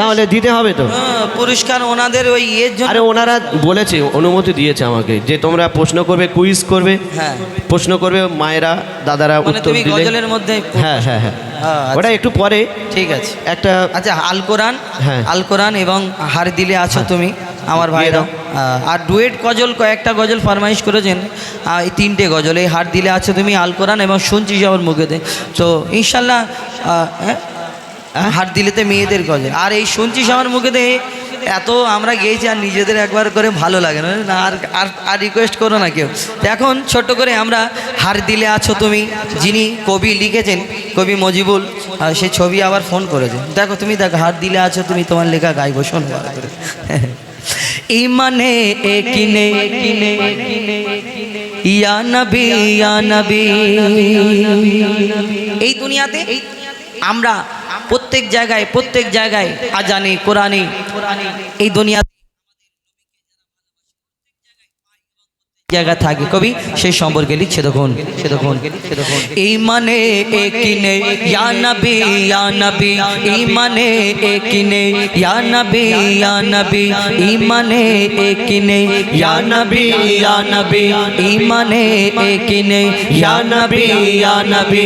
তাহলে দিতে হবে তো। হ্যাঁ, পুরস্কার ওনাদের ওই ইয়ের জন্য আরে ওনারা বলেছে অনুমতি দিয়েছে আমাকে যে তোমরা প্রশ্ন করবে কুইজ করবে। হ্যাঁ। প্রশ্ন করবে মায়েরা দাদারা মানে উত্তর তুমি দিলে গজলের মধ্যে হ্যাঁ হ্যাঁ হ্যাঁ। হ্যাঁ, আচ্ছা। ওটা একটু পরে ঠিক আছে। একটা আচ্ছা আল কোরআন। হ্যাঁ। আল কোরআন এবং হার দিলে আছো তুমি আমার ভাইরা। আর ডুয়েট গজল কয়েকটা গজল ফরমাইশ করেছেন। এই তিনটে গজল এই হার দিলে আছো তুমি আল কোরআন এবং শুনছি সবার মুখেতে। তো ইনশাল্লাহ হ্যাঁ? হার দিলেতে মেয়েদের গজল আর এই শুনছি মুখে মুখেতে এত আমরা গেয়েছি আর নিজেদের একবার করে ভালো লাগে না আর আর আর রিকোয়েস্ট করো না কেউ। এখন ছোট্ট করে আমরা হার দিলে আছো তুমি যিনি কবি লিখেছেন কবি মজিবুল আর সেই ছবি আবার ফোন করেছে। দেখো তুমি দেখো হার দিলে আছো তুমি তোমার লেখা গাইবো শোনো ইমানে একিনে কিনে ইয়া নবী ইয়া নবী। এই দুনিয়াতে আমরা প্রত্যেক জায়গায় প্রত্যেক জায়গায় আজানি কোরআনি এই দুনিয়া জায়গা থাকে। কবি, সেই সম্পর্কে লিখছে তখন সে তখন। এই মানে একিনে, ইয়া নবী ইয়া নবী। ইমানে একিনে, ইয়া নবী ইয়া নবী। ইমানে একিনে, ইয়া নবী ইয়া নবী। ইমানে একিনে, ইয়া নবী ইয়া নবী।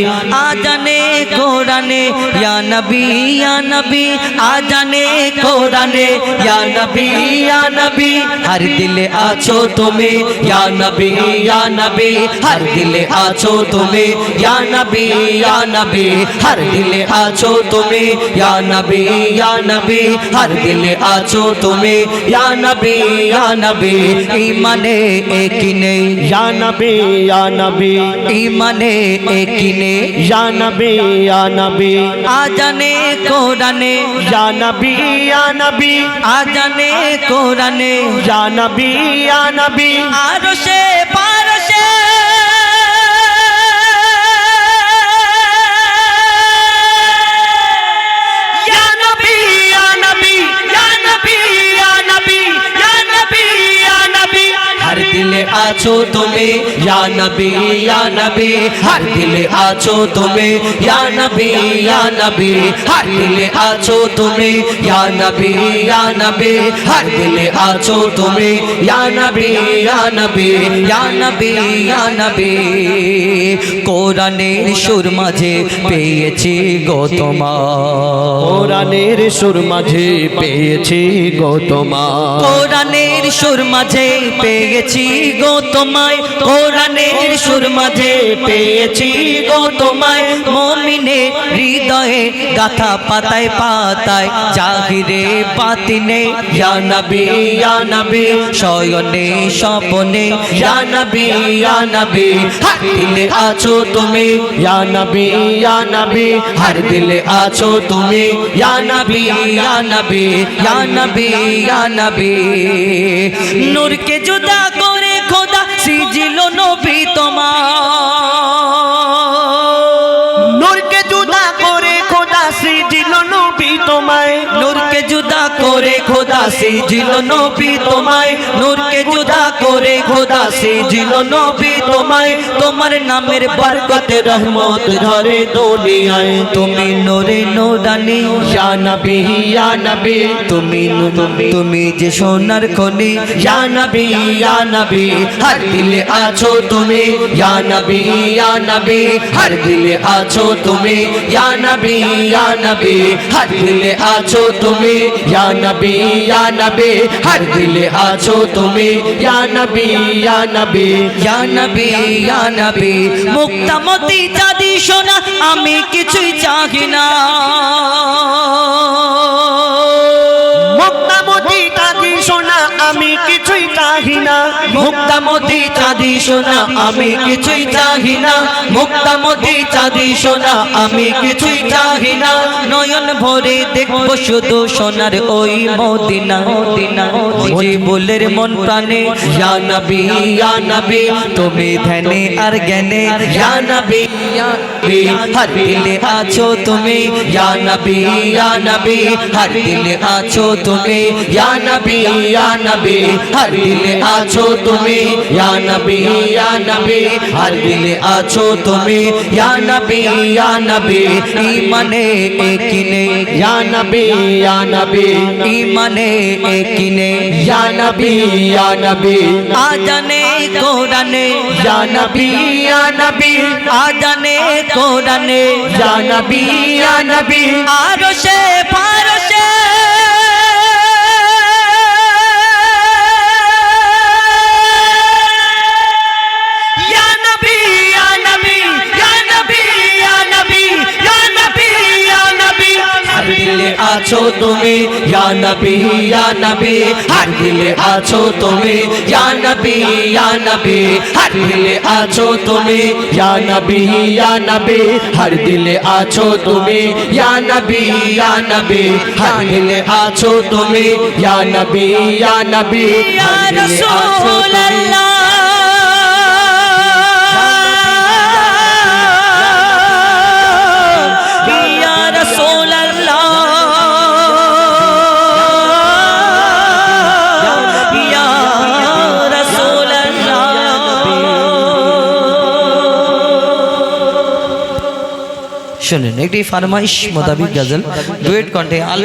আজানে কোরআনে, ইয়া নবী ইয়া নবী। আজানে কোরআনে, ইয়া নবী, ইয়া দিলে আছো তুমি, ইয়া নবী ইয়া নবী হর দিলে আছো তুমি ইয়া নবী ইয়া নবী হর দিলে আছো তুমি ইয়া নবী ইয়া নবী হর দিলে আছো তুমি ইয়া নবী ইয়া নবী ইমানে একিনে ইয়া নবী ইয়া নবী ইমানে একিনে ইয়া নবী ইয়া নবী আজানে কোরআনে ইয়া নবী ইয়া নবী আজানে কোরআনে ইয়া নবী ইয়া নবী আরশে পারশে ইয়া দিলে আছো তুমি, ইয়া নবী ইয়া নবী, হর দিলে আছো তুমি, ইয়া নবী ইয়া নবী, হর দিলে আছো তুমি, ইয়া নবী ইয়া নবী, হর দিলে আছো তুমি, ইয়া নবী ইয়া নবী ইয়া নবী ইয়া নবী। কোরআনের সুর মাঝে পেয়েছি গো কোরআনের সুর মাঝে পেয়েছি গৌতমা কোরআনের সুর মাঝে পেয়েছি গো তোমায়। কোরআনের সুর মাঝে পেয়েছি গো তোমায়। মমিনে হৃদয়ে গাথা পাতায় পাতায় জাহিরে পাতিনে ইয়া নবী ইয়া নবী শয়নে স্বপনে ইয়া নবী ইয়া নবী হার দিলে আছো তুমি ইয়া নবী ইয়া নবী হর দিলে আছো তুমি ইয়া নবী ইয়া নবী ইয়া নবী ইয়া নূরকে জুদা খোদা সিজিল নবী তোমায়, নূরকে জুদা করে খোদা সিজিল নবী তোমায়, তোমার নামের বরকতে রহমত ধরে তুমি নূরে নূরানি, ইয়া ইয়া তুমি তুমি যে সোনার খনি, ইয়া ইয়া হর দিলে আছো তুমি, ইয়া ইয়া হর দিলে আছো তুমি, ইয়া ইয়া হর দিলে আছো তুমি ইয়া ইয়া নবী, হর দিলে আছো তুমি। ইয়া নবী ইয়া নবী ইয়া নবী ইয়া নবী। মুক্তামতি চাঁদি সোনা, আমি কিছুই চাহি না। মুক্তামতি তাকি সোনা, আমি কিছুই চাহি না। মুক্তামতি চাঁদি সোনা, আমি কিছুই চাহি না। মুক্তামতি চাঁদি সোনা, আমি কিছুই চাহি না। নয়ন ভরে দেখব শুধু সোনার ওই মদিনা মদিনা মুজিবুলের মন প্রাণে, ইয়া নবী ইয়া নবী, তুমি ধ্যানে আর জ্ঞানে, ইয়া নবী নবী হর দিলে আছো তুমি ইয়া নবী ইয়া নবী হর দিলে আছো তুমি ইয়া নবী ইয়া নবী হর দিলে আছো তুমি ইয়া নবী ইয়া নবী হর দিলে আছো তুমি ইয়া নবী ইয়া নবী ইমানে একিনে ইয়া নবী ইয়া নবী ইমানে একিনে ইয়া নবী ইয়া নবী আজানে কোরআনে ইয়া নবী ইয়া নবী আজানে কোরআনে। ইয়া আনবি। আরও সে পারো ফারশে দিলে আছো তুমি ইয়া নবী ইয়া নবী হর দিলে আছো তুমি ইয়া নবী ইয়া নবী হর দিলে আছো তুমি ইয়া নবী ইয়া নবী হর দিলে আছো তুমি ইয়া নবী ইয়া হর দিলে আছো তুমি ইয়া নবী ইয়া নবী ইয়া হর দিলে শুনুন একটি ফারমাইশ মোতাবিক গাজল। ডুয়েট কণ্ঠে আল